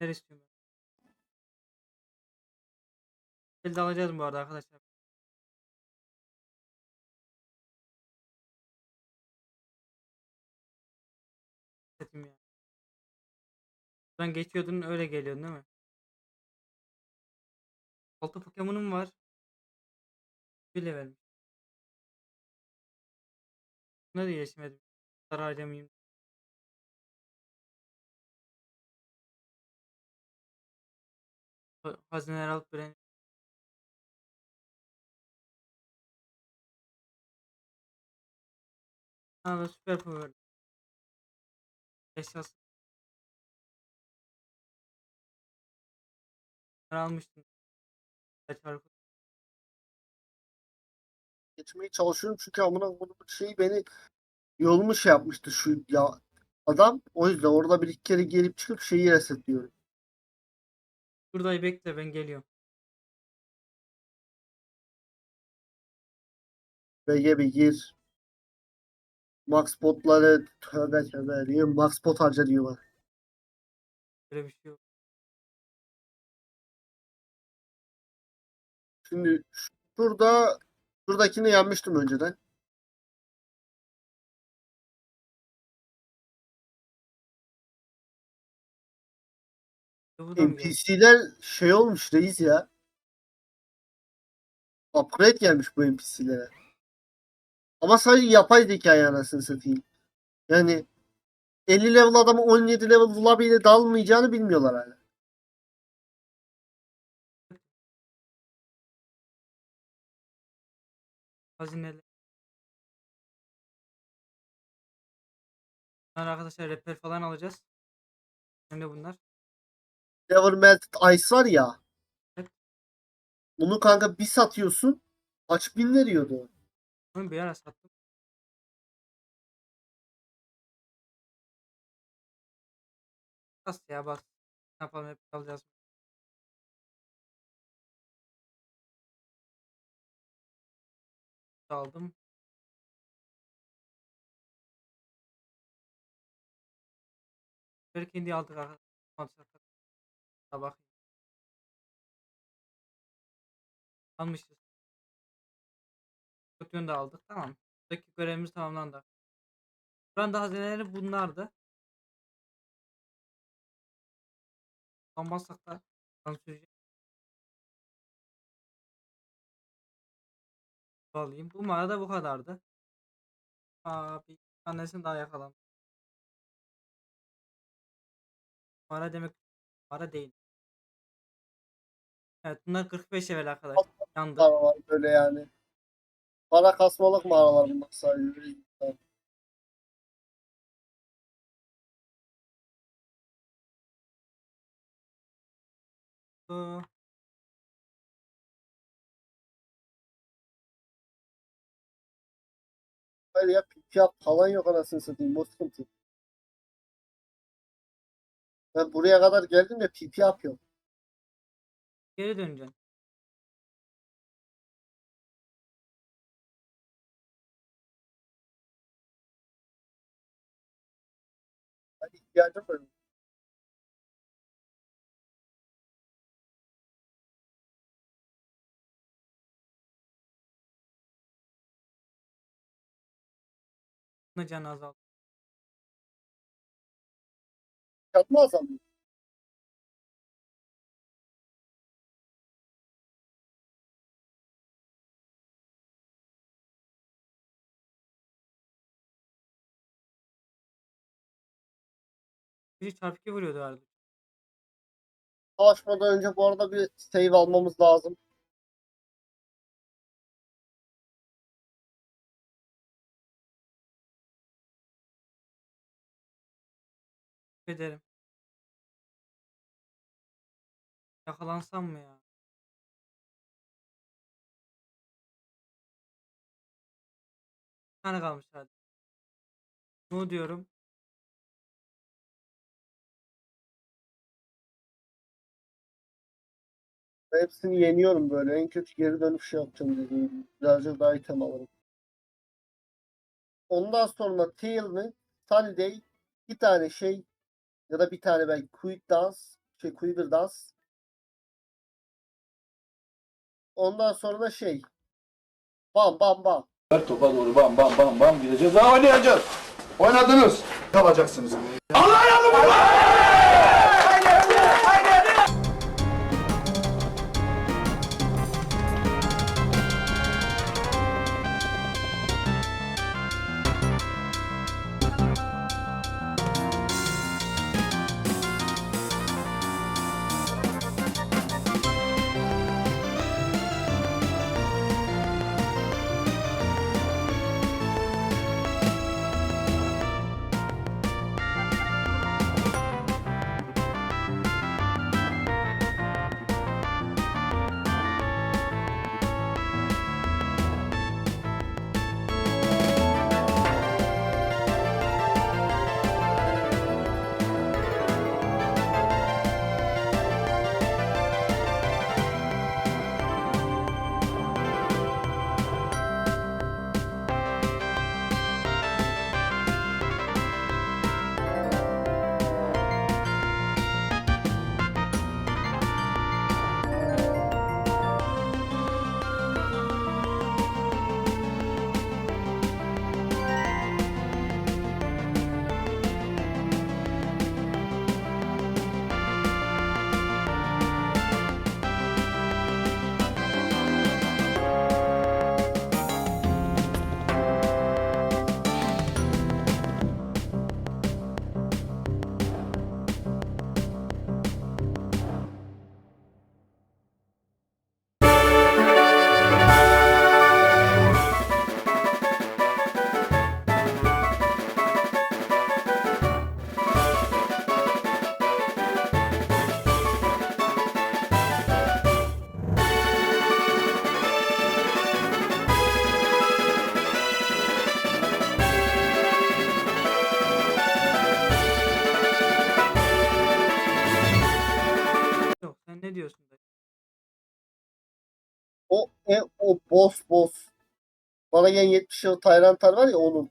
Neler istiyorum ben? Elde alacağız bu arada arkadaşlar. Dedim ya. Buradan geçiyordun öyle geliyordun değil mi? Altı Pokemon'um var. Bir level. Bunları geçmedim. Bunları harcamayayım. Ha- Hazineler alıp böyle Aa da süper power. Esas. Almıştım. Çarpı. Geçmeye çalışıyorum çünkü amına koyduğum şey beni yolumu şey yapmıştı şu ya adam. O yüzden orada bir iki kere gelip çıkıp şeyi resetliyorum. Buradayı bekle ben geliyorum. BG bir gir. Max potları tövbe tövbe diyor. Max pot harca diyorlar. Böyle bir şey yok. Şimdi şurada şuradakini yenmiştim önceden. NPC'ler şey olmuş reis ya. Upgrade gelmiş bu NPC'lere. Ama sadece yapay zeka anasını satayım. Yani 50 level adamı 17 level lobby'de dalmayacağını bilmiyorlar hala. Hazineler. Bunlar arkadaşlar reper falan alacağız. Hem de bunlar. Never Melted Ice var ya. Bunu kanka bir satıyorsun. Kaç bin veriyordu. Onu bir ara sattım. Bas ya bas. Ne yapalım hep alacağız. Aldım. Berkendi aldık arkadaşlar. Bak. Almışız. Kötüyünü de aldık. Tamam. Buradaki görevimiz tamamlandı. Buranın hazineleri bunlardı. Almazsak da sürecek. Alayım. Bu mağarada bu kadardı. Aa, bir tanesini daha yakalam. Mağara demek mağara değil. Evet bunlar 45 level arkadaşlar. Yandı. Var böyle yani. Para kasmalık mağaralar bunlar sadece. Bu- Hayır ya fiyat falan yok anasını satayım. O sıkıntı. Ben buraya kadar geldim de PP yapıyorum. Geri döneceksin. Hani ihtiyacım var. Canı azaldı. Fiyat mı Biri çarpı 2 vuruyordu herhalde. Savaşmadan önce bu arada bir save almamız lazım. ederim. Yakalansam mı ya? Bir tane kalmış hadi. Ne diyorum? Hepsini yeniyorum böyle. En kötü geri dönüş şey yapacağım dediğim gibi. Birazcık daha item alırım. Ondan sonra Tail mi? Sunday bir tane şey ya da bir tane belki Quick Dance Şey Quiver Dans. Ondan sonra da şey. Bam bam bam. Topa doğru bam bam bam bam gideceğiz. Daha oynayacağız. Oynadınız. Kalacaksınız. Yok e, o boss boss. Bana gelen 70 yıl Tayrantar var ya onun.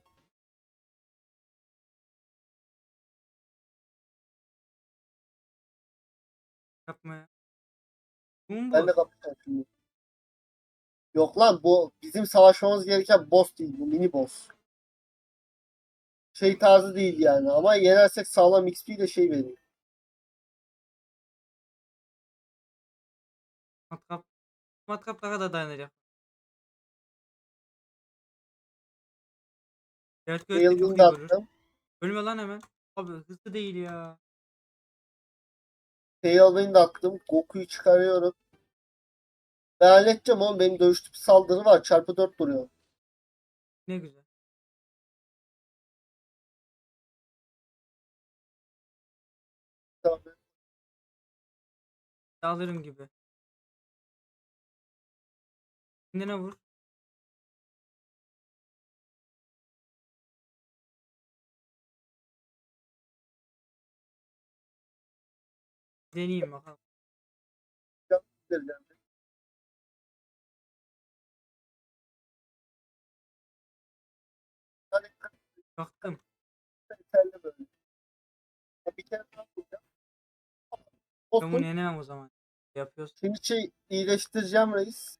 Yapma ya. Bu mu Ben de boss? kapışacağım şimdi. Yok lan bu bizim savaşmamız gereken boss değil bu mini boss. Şey tarzı değil yani ama yenersek sağlam XP ile şey veriyor. Matkap. Matkap daha da dayanacak. De çok iyi Tailwind'i vurur. attım. Ölme lan hemen. Abi hızlı değil ya. Tailwind'i attım. Goku'yu çıkarıyorum. Ben halledeceğim oğlum. Benim dövüş tipi saldırı var. Çarpı 4 duruyor. Ne güzel. Tamam. Alırım gibi. Kendine vur. Deneyeyim bakalım. Baktım. Bir kere daha vuracağım. Ben o zaman. Yapıyorsun. Şimdi şey iyileştireceğim reis.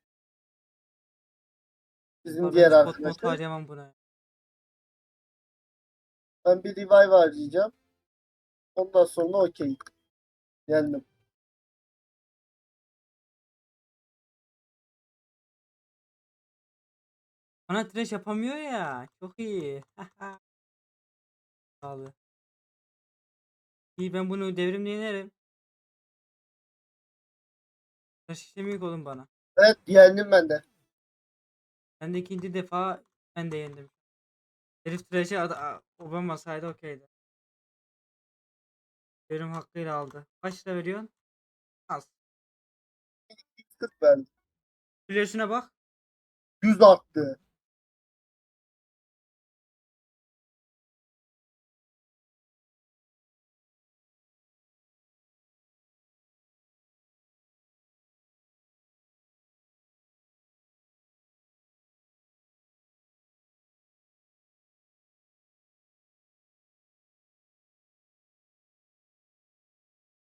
Bizim Abi diğer arkadaşlar. harcamam buna. Ben bir revive harcayacağım. Ondan sonra okey. Yendim. Bana trash yapamıyor ya. Çok iyi. Abi. İyi ben bunu devrimle yenerim. Taş işlemi yok oğlum bana. Evet yendim ben de. Ben de ikinci defa ben de yendim. Herif a- obamamasaydı okeydi. Devrim hakkıyla aldı. Kaç lira veriyorsun? Az. 40 verdim. Flash'ine bak. 100 arttı.